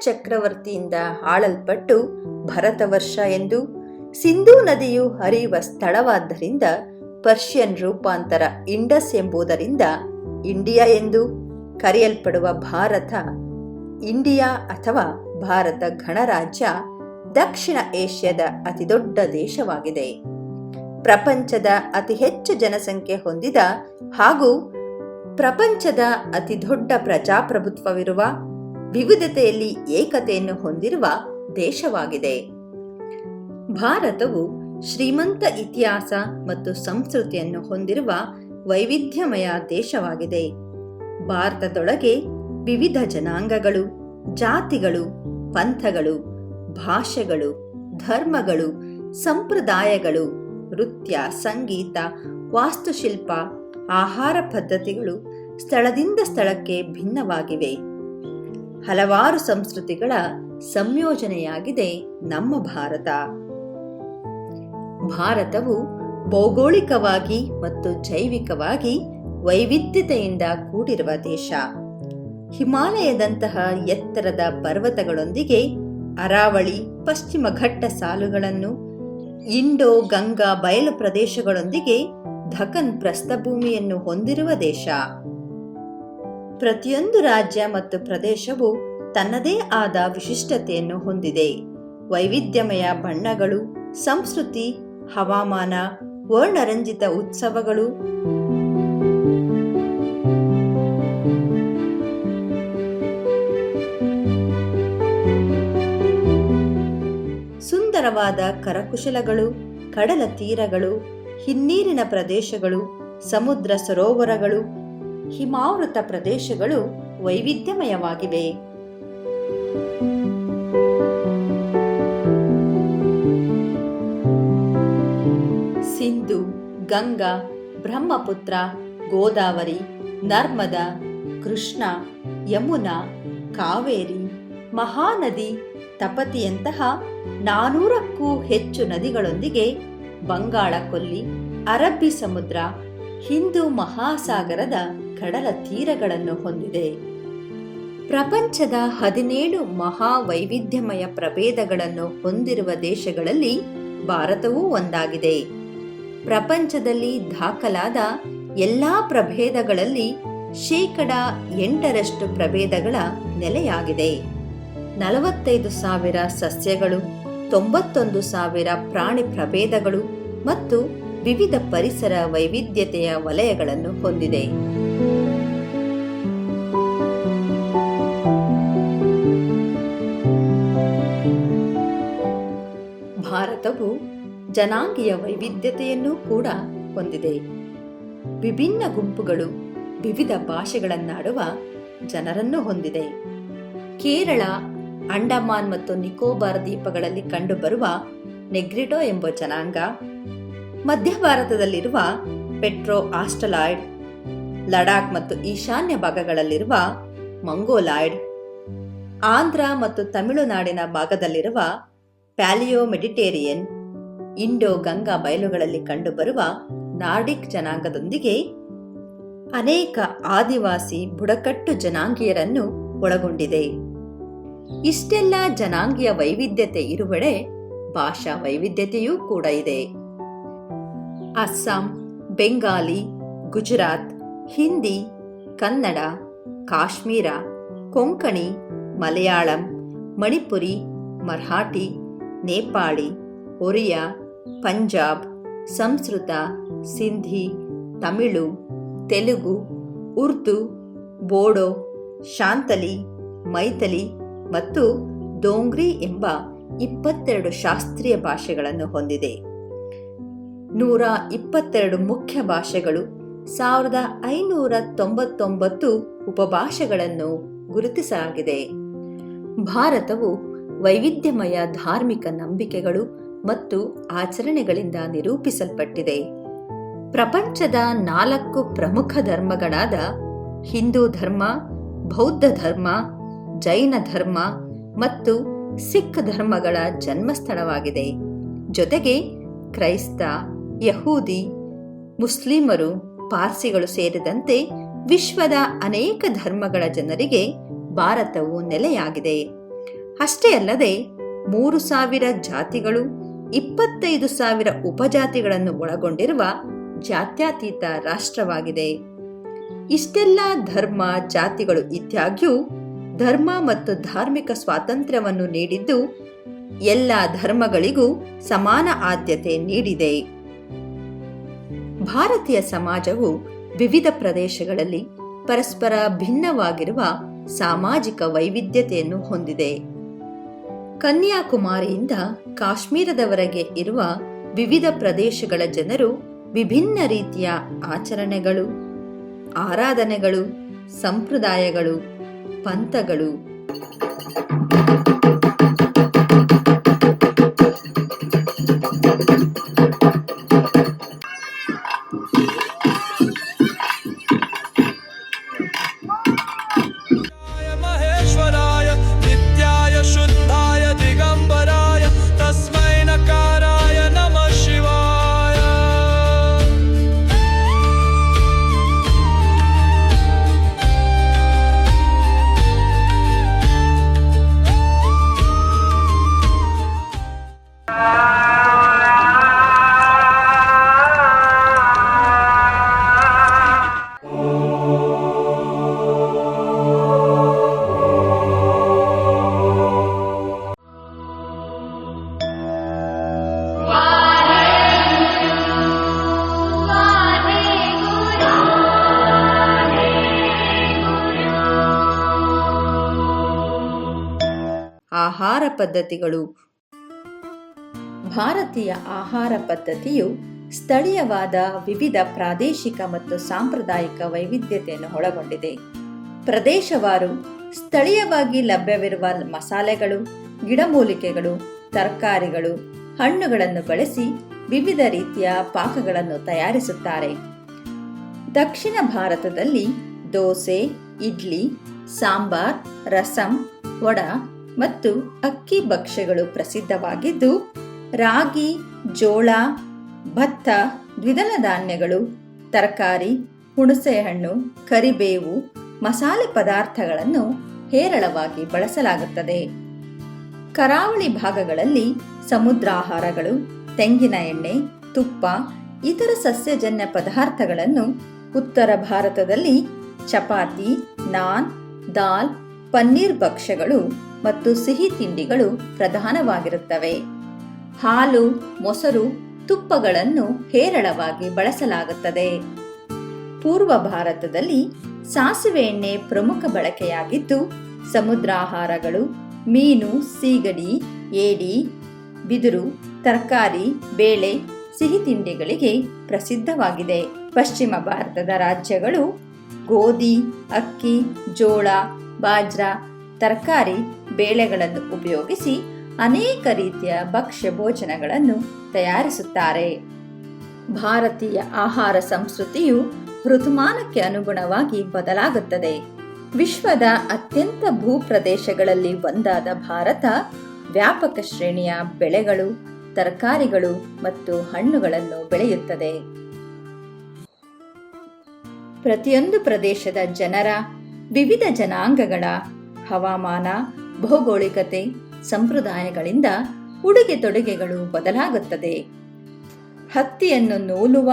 ಚಕ್ರವರ್ತಿಯಿಂದ ಆಳಲ್ಪಟ್ಟು ಭರತವರ್ಷ ಎಂದು ಸಿಂಧೂ ನದಿಯು ಹರಿಯುವ ಸ್ಥಳವಾದ್ದರಿಂದ ಪರ್ಷಿಯನ್ ರೂಪಾಂತರ ಇಂಡಸ್ ಎಂಬುದರಿಂದ ಇಂಡಿಯಾ ಎಂದು ಕರೆಯಲ್ಪಡುವ ಭಾರತ, ಇಂಡಿಯಾ ಅಥವಾ ಭಾರತ ಗಣರಾಜ್ಯ ದಕ್ಷಿಣ ಏಷ್ಯಾದ ಅತಿದೊಡ್ಡ ದೇಶವಾಗಿದೆ. ಪ್ರಪಂಚದ ಅತಿ ಹೆಚ್ಚು ಜನಸಂಖ್ಯೆ ಹೊಂದಿದ ಹಾಗೂ ಪ್ರಪಂಚದ ಅತಿ ದೊಡ್ಡ ಪ್ರಜಾಪ್ರಭುತ್ವವಿರುವ ವಿವಿಧತೆಯಲ್ಲಿ ಏಕತೆಯನ್ನು ಹೊಂದಿರುವ ದೇಶವಾಗಿದೆ. ಭಾರತವು ಶ್ರೀಮಂತ ಇತಿಹಾಸ ಮತ್ತು ಸಂಸ್ಕೃತಿಯನ್ನು ಹೊಂದಿರುವ ವೈವಿಧ್ಯಮಯ ದೇಶವಾಗಿದೆ. ಭಾರತದೊಳಗೆ ವಿವಿಧ ಜನಾಂಗಗಳು, ಜಾತಿಗಳು, ಪಂಥಗಳು, ಭಾಷೆಗಳು, ಧರ್ಮಗಳು, ಸಂಪ್ರದಾಯಗಳು, ನೃತ್ಯ, ಸಂಗೀತ, ವಾಸ್ತುಶಿಲ್ಪ, ಆಹಾರ ಪದ್ಧತಿಗಳು ಸ್ಥಳದಿಂದ ಸ್ಥಳಕ್ಕೆ ಭಿನ್ನವಾಗಿವೆ. ಹಲವಾರು ಸಂಸ್ಕೃತಿಗಳ ಸಂಯೋಜನೆಯಾಗಿದೆ ನಮ್ಮ ಭಾರತ. ಭಾರತವು ಭೌಗೋಳಿಕವಾಗಿ ಮತ್ತು ಜೈವಿಕವಾಗಿ ವೈವಿಧ್ಯತೆಯಿಂದ ಕೂಡಿರುವ ದೇಶ. ಹಿಮಾಲಯದಂತಹ ಎತ್ತರದ ಪರ್ವತಗಳೊಂದಿಗೆ ಅರಾವಳಿ, ಪಶ್ಚಿಮ ಘಟ್ಟ ಸಾಲುಗಳನ್ನು, ಇಂಡೋ ಗಂಗಾ ಬಯಲು ಪ್ರದೇಶಗಳೊಂದಿಗೆ ಧಕನ್ ಪ್ರಸ್ಥಭೂಮಿಯನ್ನು ಹೊಂದಿರುವ ದೇಶ. ಪ್ರತಿಯೊಂದು ರಾಜ್ಯ ಮತ್ತು ಪ್ರದೇಶವು ತನ್ನದೇ ಆದ ವಿಶಿಷ್ಟತೆಯನ್ನು ಹೊಂದಿದೆ. ವೈವಿಧ್ಯಮಯ ಬಣ್ಣಗಳು, ಸಂಸ್ಕೃತಿ, ಹವಾಮಾನ, ವರ್ಣರಂಜಿತ ಉತ್ಸವಗಳು. ಸುಂದರವಾದ ಕರಕುಶಲಗಳು, ಕಡಲ ತೀರಗಳು, ಹಿನ್ನೀರಿನ ಪ್ರದೇಶಗಳು, ಸಮುದ್ರ ಸರೋವರಗಳು. ಹಿಮಾವೃತ ಪ್ರದೇಶಗಳು ವೈವಿಧ್ಯಮಯವಾಗಿವೆ. ಸಿಂಧು, ಗಂಗಾ, ಬ್ರಹ್ಮಪುತ್ರ, ಗೋದಾವರಿ, ನರ್ಮದಾ, ಕೃಷ್ಣ, ಯಮುನಾ, ಕಾವೇರಿ, ಮಹಾನದಿ, ತಪತಿಯಂತಹ ನಾನೂರಕ್ಕೂ ಹೆಚ್ಚು ನದಿಗಳೊಂದಿಗೆ ಬಂಗಾಳ ಕೊಲ್ಲಿ ಅರಬ್ಬಿ ಸಮುದ್ರ, ಹಿಂದೂ ಮಹಾಸಾಗರದ ಕಡಲ ತೀರಗಳನ್ನು ಹೊಂದಿದೆ. ಪ್ರಪಂಚದ ಹದಿನೇಳು ಮಹಾ ವೈವಿಧ್ಯಮಯ ಪ್ರಭೇದಗಳನ್ನು ಹೊಂದಿರುವ ದೇಶಗಳಲ್ಲಿ ಭಾರತವೂ ಒಂದಾಗಿದೆ. ಪ್ರಪಂಚದಲ್ಲಿ ದಾಖಲಾದ ಎಲ್ಲಾ ಪ್ರಭೇದಗಳಲ್ಲಿ ಶೇಕಡ ಎಂಟರಷ್ಟು ಪ್ರಭೇದಗಳ ನೆಲೆಯಾಗಿದೆ. ನಲವತ್ತೈದು ಸಾವಿರ ಸಸ್ಯಗಳು, ತೊಂಬತ್ತೊಂದು ಸಾವಿರ ಪ್ರಾಣಿ ಪ್ರಭೇದಗಳು ಮತ್ತು ವಿವಿಧ ಪರಿಸರ ವೈವಿಧ್ಯತೆಯ ವಲಯಗಳನ್ನು ಹೊಂದಿದೆ. ಭಾರತವು ಜನಾಂಗೀಯ ವೈವಿಧ್ಯತೆಯನ್ನು ಕೂಡ ಹೊಂದಿದೆ. ವಿಭಿನ್ನ ಗುಂಪುಗಳು ವಿವಿಧ ಭಾಷೆಗಳನ್ನಾಡುವ ಜನರನ್ನು ಹೊಂದಿದೆ. ಕೇರಳ, ಅಂಡಮಾನ್ ಮತ್ತು ನಿಕೋಬಾರ್ ದ್ವೀಪಗಳಲ್ಲಿ ಕಂಡುಬರುವ ನೆಗ್ರಿಡೋ ಎಂಬ ಜನಾಂಗ, ಮಧ್ಯ ಭಾರತದಲ್ಲಿರುವ ಪೆಟ್ರೋ ಆಸ್ಟಲಾಯ್ಡ್ ಲಡಾಖ್ ಮತ್ತು ಈಶಾನ್ಯ ಭಾಗಗಳಲ್ಲಿರುವ ಮಂಗೋಲಾಯ್ಡ್, ಆಂಧ್ರ ಮತ್ತು ತಮಿಳುನಾಡಿನ ಭಾಗದಲ್ಲಿರುವ ಪ್ಯಾಲಿಯೋ ಮೆಡಿಟೇರಿಯನ್ ಇಂಡೋ ಗಂಗಾ ಬಯಲುಗಳಲ್ಲಿ ಕಂಡುಬರುವ ನಾರ್ಡಿಕ್ ಜನಾಂಗದೊಂದಿಗೆ ಅನೇಕ ಆದಿವಾಸಿ ಬುಡಕಟ್ಟು ಜನಾಂಗೀಯರನ್ನು ಒಳಗೊಂಡಿದೆ. ಇಷ್ಟೆಲ್ಲ ಜನಾಂಗೀಯ ವೈವಿಧ್ಯತೆ ಇರುವೆಡೆ ಭಾಷಾ ವೈವಿಧ್ಯತೆಯೂ ಕೂಡ ಇದೆ. ಅಸ್ಸಾಂ, ಬೆಂಗಾಲಿ, ಗುಜರಾತ್, ಹಿಂದಿ, ಕನ್ನಡ, ಕಾಶ್ಮೀರ, ಕೊಂಕಣಿ, ಮಲಯಾಳಂ, ಮಣಿಪುರಿ, ಮರಾಠಿ ನೇಪಾಳಿ, ಒರಿಯಾ, ಪಂಜಾಬ್, ಸಂಸ್ಕೃತ, ಸಿಂಧಿ, ತಮಿಳು, ತೆಲುಗು, ಉರ್ದು, ಬೋಡೋ, ಶಾಂತಲಿ, ಮೈಥಲಿ ಮತ್ತು ದೋಂಗ್ರಿ ಎಂಬ ಇಪ್ಪತ್ತೆರಡು ಶಾಸ್ತ್ರೀಯ ಭಾಷೆಗಳನ್ನು ಹೊಂದಿದೆ. ನೂರ ಇಪ್ಪತ್ತೆರಡು ಮುಖ್ಯ ಭಾಷೆಗಳು ಸಾವಿರದ ಐನೂರ ತೊಂಬತ್ತೊಂಬತ್ತು ಉಪಭಾಷೆಗಳನ್ನು ಗುರುತಿಸಲಾಗಿದೆ. ಭಾರತವು ವೈವಿಧ್ಯಮಯ ಧಾರ್ಮಿಕ ನಂಬಿಕೆಗಳು ಮತ್ತು ಆಚರಣೆಗಳಿಂದ ನಿರೂಪಿಸಲ್ಪಟ್ಟಿದೆ. ಪ್ರಪಂಚದ ನಾಲ್ಕು ಪ್ರಮುಖ ಧರ್ಮಗಳಾದ ಹಿಂದೂ ಧರ್ಮ, ಬೌದ್ಧ ಧರ್ಮ, ಜೈನ ಧರ್ಮ ಮತ್ತು ಸಿಖ್ ಧರ್ಮಗಳ ಜನ್ಮಸ್ಥಳವಾಗಿದೆ. ಜೊತೆಗೆ ಕ್ರೈಸ್ತ, ಯಹೂದಿ, ಮುಸ್ಲಿಮರು, ಪಾರ್ಸಿಗಳು ಸೇರಿದಂತೆ ವಿಶ್ವದ ಅನೇಕ ಧರ್ಮಗಳ ಜನರಿಗೆ ಭಾರತವು ನೆಲೆಯಾಗಿದೆ. ಅಷ್ಟೇ ಅಲ್ಲದೆ ಮೂರು ಸಾವಿರ ಜಾತಿಗಳು, ಇಪ್ಪತ್ತೈದು ಸಾವಿರ ಉಪಜಾತಿಗಳನ್ನು ಒಳಗೊಂಡಿರುವ ಜಾತ್ಯತೀತ ರಾಷ್ಟ್ರವಾಗಿದೆ. ಇಷ್ಟೆಲ್ಲ ಧರ್ಮ, ಜಾತಿಗಳು ಇದ್ದಾಗ್ಯೂ ಧರ್ಮ ಮತ್ತು ಧಾರ್ಮಿಕ ಸ್ವಾತಂತ್ರ್ಯವನ್ನು ನೀಡಿದ್ದು ಎಲ್ಲ ಧರ್ಮಗಳಿಗೂ ಸಮಾನ ಆದ್ಯತೆ ನೀಡಿದೆ. ಭಾರತೀಯ ಸಮಾಜವು ವಿವಿಧ ಪ್ರದೇಶಗಳಲ್ಲಿ ಪರಸ್ಪರ ಭಿನ್ನವಾಗಿರುವ ಸಾಮಾಜಿಕ ವೈವಿಧ್ಯತೆಯನ್ನು ಹೊಂದಿದೆ. ಕನ್ಯಾಕುಮಾರಿಯಿಂದ ಕಾಶ್ಮೀರದವರೆಗೆ ಇರುವ ವಿವಿಧ ಪ್ರದೇಶಗಳ ಜನರು ವಿಭಿನ್ನ ರೀತಿಯ ಆಚರಣೆಗಳು ಆರಾಧನೆಗಳು ಸಂಪ್ರದಾಯಗಳು ಪಂಥಗಳು. ಪದ್ಧತಿಗಳು. ಭಾರತೀಯ ಆಹಾರ ಪದ್ಧತಿಯು ಸ್ಥಳೀಯವಾದ ವಿವಿಧ ಪ್ರಾದೇಶಿಕ ಮತ್ತು ಸಾಂಪ್ರದಾಯಿಕ ವೈವಿಧ್ಯತೆಯನ್ನು ಒಳಗೊಂಡಿದೆ. ಪ್ರದೇಶವಾರು ಸ್ಥಳೀಯವಾಗಿ ಲಭ್ಯವಿರುವ ಮಸಾಲೆಗಳು, ಗಿಡಮೂಲಿಕೆಗಳು, ತರಕಾರಿಗಳು, ಹಣ್ಣುಗಳನ್ನು ಬಳಸಿ ವಿವಿಧ ರೀತಿಯ ಪಾಕಗಳನ್ನು ತಯಾರಿಸುತ್ತಾರೆ. ದಕ್ಷಿಣ ಭಾರತದಲ್ಲಿ ದೋಸೆ, ಇಡ್ಲಿ, ಸಾಂಬಾರ್, ರಸಂ, ವಡ ಮತ್ತು ಅಕ್ಕಿ ಭಕ್ಷ್ಯಗಳು ಪ್ರಸಿದ್ಧವಾಗಿದ್ದು, ರಾಗಿ, ಜೋಳ, ಭತ್ತ, ದ್ವಿದಳ ಧಾನ್ಯಗಳು, ತರಕಾರಿ, ಹುಣಸೆಹಣ್ಣು, ಕರಿಬೇವು, ಮಸಾಲೆ ಪದಾರ್ಥಗಳನ್ನು ಹೇರಳವಾಗಿ ಬಳಸಲಾಗುತ್ತದೆ. ಕರಾವಳಿ ಭಾಗಗಳಲ್ಲಿ ಸಮುದ್ರಾಹಾರಗಳು, ತೆಂಗಿನ ಎಣ್ಣೆ, ತುಪ್ಪ, ಇತರ ಸಸ್ಯಜನ್ಯ ಪದಾರ್ಥಗಳನ್ನು ಉತ್ತರ ಭಾರತದಲ್ಲಿ ಚಪಾತಿ, ನಾನ್, ದಾಲ್, ಪನ್ನೀರ್ ಭಕ್ಷ್ಯಗಳು ಮತ್ತು ಸಿಹಿ ತಿಂಡಿಗಳು ಪ್ರಧಾನವಾಗಿರುತ್ತವೆ. ಹಾಲು, ಮೊಸರು, ತುಪ್ಪಗಳನ್ನು ಹೇರಳವಾಗಿ ಬಳಸಲಾಗುತ್ತದೆ. ಪೂರ್ವ ಭಾರತದಲ್ಲಿ ಸಾಸಿವೆ ಎಣ್ಣೆ ಪ್ರಮುಖ ಬಳಕೆಯಾಗಿದ್ದು, ಸಮುದ್ರಾಹಾರಗಳು, ಮೀನು, ಸೀಗಡಿ, ಏಡಿ, ಬಿದಿರು, ತರಕಾರಿ, ಬೇಳೆ, ಸಿಹಿ ತಿಂಡಿಗಳಿಗೆ ಪ್ರಸಿದ್ಧವಾಗಿದೆ. ಪಶ್ಚಿಮ ಭಾರತದ ರಾಜ್ಯಗಳು ಗೋಧಿ, ಅಕ್ಕಿ, ಜೋಳ, ಬಾಜ್ರಾ, ತರಕಾರಿ ಬೇಳೆಗಳನ್ನು ಉಪಯೋಗಿಸಿ ಅನೇಕ ರೀತಿಯ ಭಕ್ಷ್ಯ ಭೋಜನಗಳನ್ನು ತಯಾರಿಸುತ್ತಾರೆ. ಭಾರತೀಯ ಆಹಾರ ಸಂಸ್ಕೃತಿಯು ಋತುಮಾನಕ್ಕೆ ಅನುಗುಣವಾಗಿ ಬದಲಾಗುತ್ತದೆ. ವಿಶ್ವದ ಅತ್ಯಂತ ಭೂಪ್ರದೇಶಗಳಲ್ಲಿ ಒಂದಾದ ಭಾರತ, ವ್ಯಾಪಕ ಶ್ರೇಣಿಯ ಬೆಳೆಗಳು, ತರಕಾರಿಗಳು ಮತ್ತು ಹಣ್ಣುಗಳನ್ನು ಬೆಳೆಯುತ್ತದೆ. ಪ್ರತಿಯೊಂದು ಪ್ರದೇಶದ ಜನರ ವಿವಿಧ ಜನಾಂಗಗಳ ಹವಾಮಾನ ಭೌಗೋಳಿಕತೆ, ಸಂಪ್ರದಾಯಗಳಿಂದ ಉಡುಗೆ ತೊಡುಗೆಗಳು ಬದಲಾಗುತ್ತದೆ. ಹತ್ತಿಯನ್ನು ನೂಲುವ,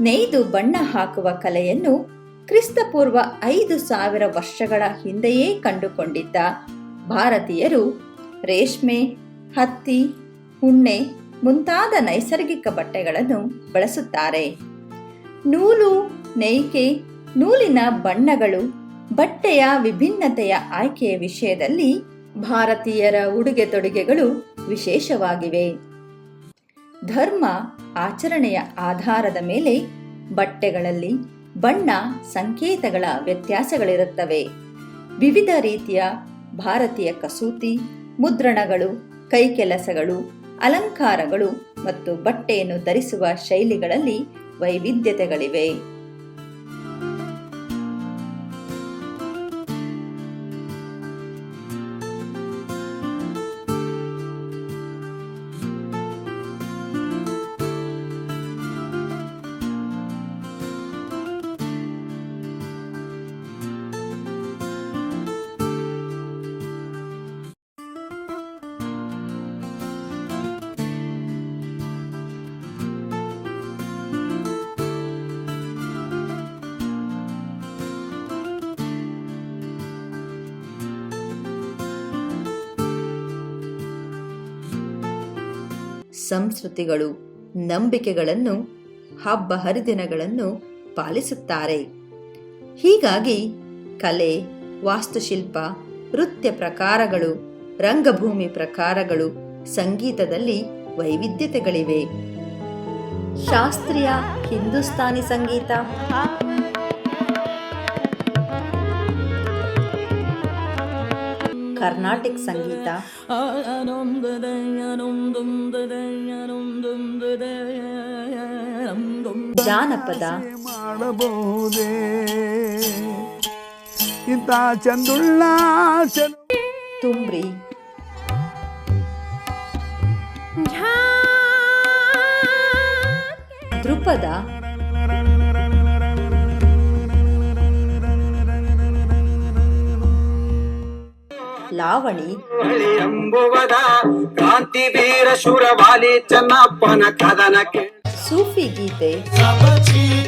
ನೇಯ್ದು ಬಣ್ಣ ಹಾಕುವ ಕಲೆಯನ್ನು ಕ್ರಿಸ್ತಪೂರ್ವ ಐದು ಸಾವಿರ ವರ್ಷಗಳ ಹಿಂದೆಯೇ ಕಂಡುಕೊಂಡಿದ್ದ ಭಾರತೀಯರು ರೇಷ್ಮೆ, ಹತ್ತಿ, ಉಣ್ಣೆ ಮುಂತಾದ ನೈಸರ್ಗಿಕ ಬಟ್ಟೆಗಳನ್ನು ಬಳಸುತ್ತಾರೆ. ನೂಲು, ನೇಯ್ಕೆ, ನೂಲಿನ ಬಣ್ಣಗಳು ಬಟ್ಟೆಯ ವಿಭಿನ್ನತೆಯ ಆಯ್ಕೆಯ ವಿಷಯದಲ್ಲಿ ಭಾರತೀಯರ ಉಡುಗೆ ತೊಡುಗೆಗಳು ವಿಶೇಷವಾಗಿವೆ. ಧರ್ಮ ಆಚರಣೆಯ ಆಧಾರದ ಮೇಲೆ ಬಟ್ಟೆಗಳಲ್ಲಿ ಬಣ್ಣ ಸಂಕೇತಗಳ ವ್ಯತ್ಯಾಸಗಳಿರುತ್ತವೆ. ವಿವಿಧ ರೀತಿಯ ಭಾರತೀಯ ಕಸೂತಿ, ಮುದ್ರಣಗಳು, ಕೈಕೆಲಸಗಳು, ಅಲಂಕಾರಗಳು ಮತ್ತು ಬಟ್ಟೆಯನ್ನು ಧರಿಸುವ ಶೈಲಿಗಳಲ್ಲಿ ವೈವಿಧ್ಯತೆಗಳಿವೆ. ಸಂಸ್ಕೃತಿಗಳು, ನಂಬಿಕೆಗಳನ್ನು, ಹಬ್ಬ ಹರಿದಿನಗಳನ್ನು ಪಾಲಿಸುತ್ತಾರೆ. ಹೀಗಾಗಿ ಕಲೆ, ವಾಸ್ತುಶಿಲ್ಪ, ನೃತ್ಯ ಪ್ರಕಾರಗಳು, ರಂಗಭೂಮಿ ಪ್ರಕಾರಗಳು ಸಂಗೀತದಲ್ಲಿ ವೈವಿಧ್ಯತೆಗಳಿವೆ. ಶಾಸ್ತ್ರೀಯ ಹಿಂದೂಸ್ತಾನಿ ಸಂಗೀತ. ಕರ್ನಾಟಿಕ್ ಸಂಗೀತ. ಜಾನಪದ. ಮಾಡಬಹುದೇ ಇಂಥ ಚಂದುಳ್ಳ ತುಂಬ್ರಿ ದೃಪದ ಲಾವಣಿ. ಕ್ರಾಂತಿ ವೀರ ಶುರವಾಲಿ ಚೆನ್ನಪ್ಪನ ಕದನಕ್ಕೆ ಸೂಫಿ ಗೀತೆ.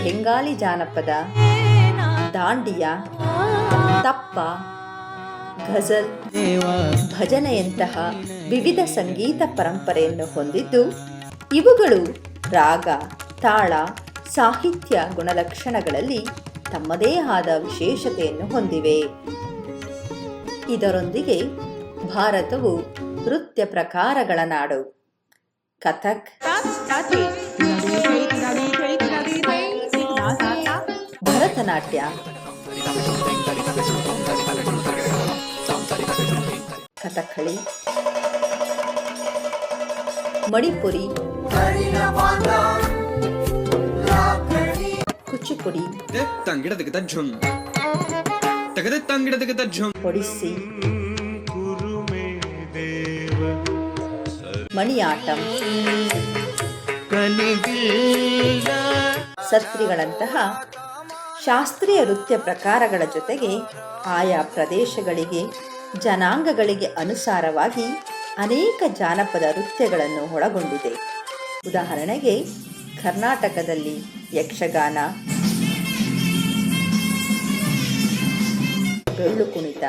ಬೆಂಗಾಲಿ ಜಾನಪದ. ದಾಂಡಿಯ. ತಪ್ಪ. ಘಜಲ್. ಭಜನೆಯಂತಹ ವಿವಿಧ ಸಂಗೀತ ಪರಂಪರೆಯನ್ನು ಹೊಂದಿದ್ದು ಇವುಗಳು ರಾಗ ತಾಳ ಸಾಹಿತ್ಯ ಗುಣಲಕ್ಷಣಗಳಲ್ಲಿ ತಮ್ಮದೇ ಆದ ವಿಶೇಷತೆಯನ್ನು ಹೊಂದಿವೆ. ಇದರೊಂದಿಗೆ ಭಾರತವು ನೃತ್ಯ ಪ್ರಕಾರಗಳ ನಾಡು. ಕಥಕ್. ಭರತನಾಟ್ಯ. ಕಥಕ್ಕಳಿ. ಮಣಿಪುರಿ. ಕುಚಿಪುಡಿ. ಮಣಿಯಾಟಂ. ಸತ್ರಿಗಳಂತಹ ಶಾಸ್ತ್ರೀಯ ನೃತ್ಯ ಪ್ರಕಾರಗಳ ಜೊತೆಗೆ ಆಯಾ ಪ್ರದೇಶಗಳಿಗೆ, ಜನಾಂಗಗಳಿಗೆ ಅನುಸಾರವಾಗಿ ಅನೇಕ ಜಾನಪದ ನೃತ್ಯಗಳನ್ನು ಒಳಗೊಂಡಿದೆ. ಉದಾಹರಣೆಗೆ, ಕರ್ನಾಟಕದಲ್ಲಿ ಯಕ್ಷಗಾನ ಡೊಳ್ಳು ಕುಣಿತ.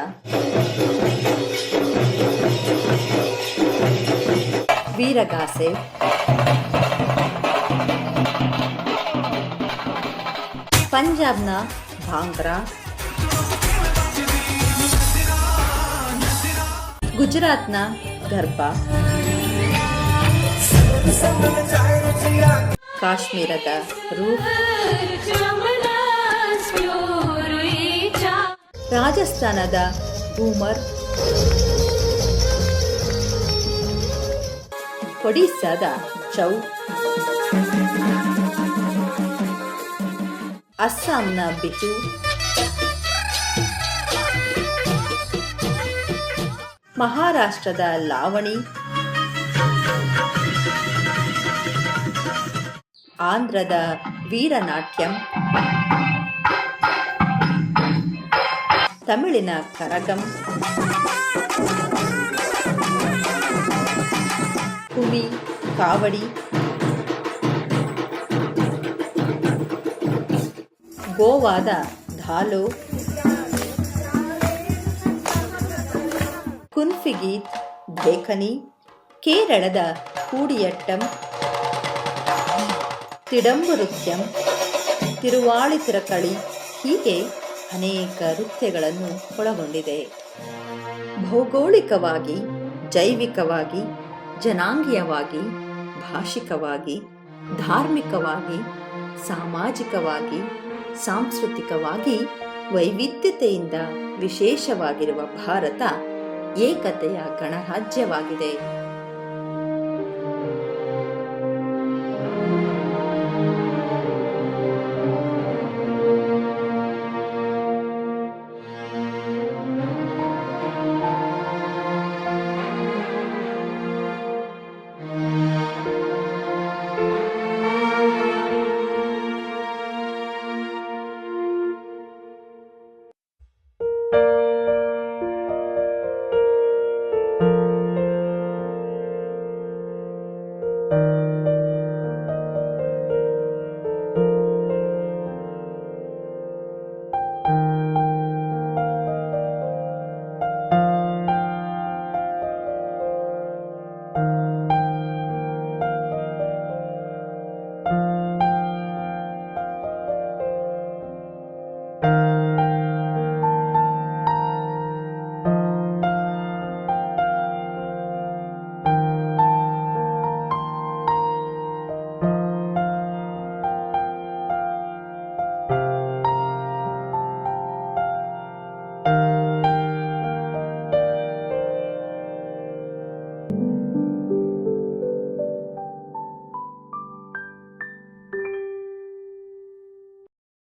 ವೀರಗಾಸೆ. ಪಂಜಾಬ್ನ ಭಾಂಗ್ರಾ. ಗುಜರಾತ್ನ ಗರ್ಭಾ ಕಾಶ್ಮೀರದ ರೂಫ್ ರಾಜಸ್ಥಾನದ ಭೂಮರ್ ಒಡಿಸ್ಸಾದ ಚೌ. ಅಸ್ಸಾಂನ ಬಿಚು ಮಹಾರಾಷ್ಟ್ರದ ಲಾವಣಿ. ಆಂಧ್ರದ ವೀರನಾಟ್ಯಂ. ತಮಿಳಿನ ಕರಗಂ. ಕುವಿ ಕಾವಡಿ. ಗೋವಾದ ಧಾಲು. ಕುನ್ಫಿಗೀತ್ ಬೇಕನಿ ಕೇರಳದ ಕೂಡಿಯಟ್ಟಂ ತಿಡಂಬು ನೃತ್ಯಂ ತಿರುವಾಳಿತಿರಕಳಿ. ಹೀಗೆ ಅನೇಕ ನೃತ್ಯಗಳನ್ನು ಒಳಗೊಂಡಿದೆ. ಭೌಗೋಳಿಕವಾಗಿ, ಜೈವಿಕವಾಗಿ, ಜನಾಂಗೀಯವಾಗಿ, ಭಾಷಿಕವಾಗಿ, ಧಾರ್ಮಿಕವಾಗಿ, ಸಾಮಾಜಿಕವಾಗಿ, ಸಾಂಸ್ಕೃತಿಕವಾಗಿ, ವೈವಿಧ್ಯತೆಯಿಂದ ವಿಶೇಷವಾಗಿರುವ ಭಾರತ ಏಕತೆಯ ಗಣರಾಜ್ಯವಾಗಿದೆ.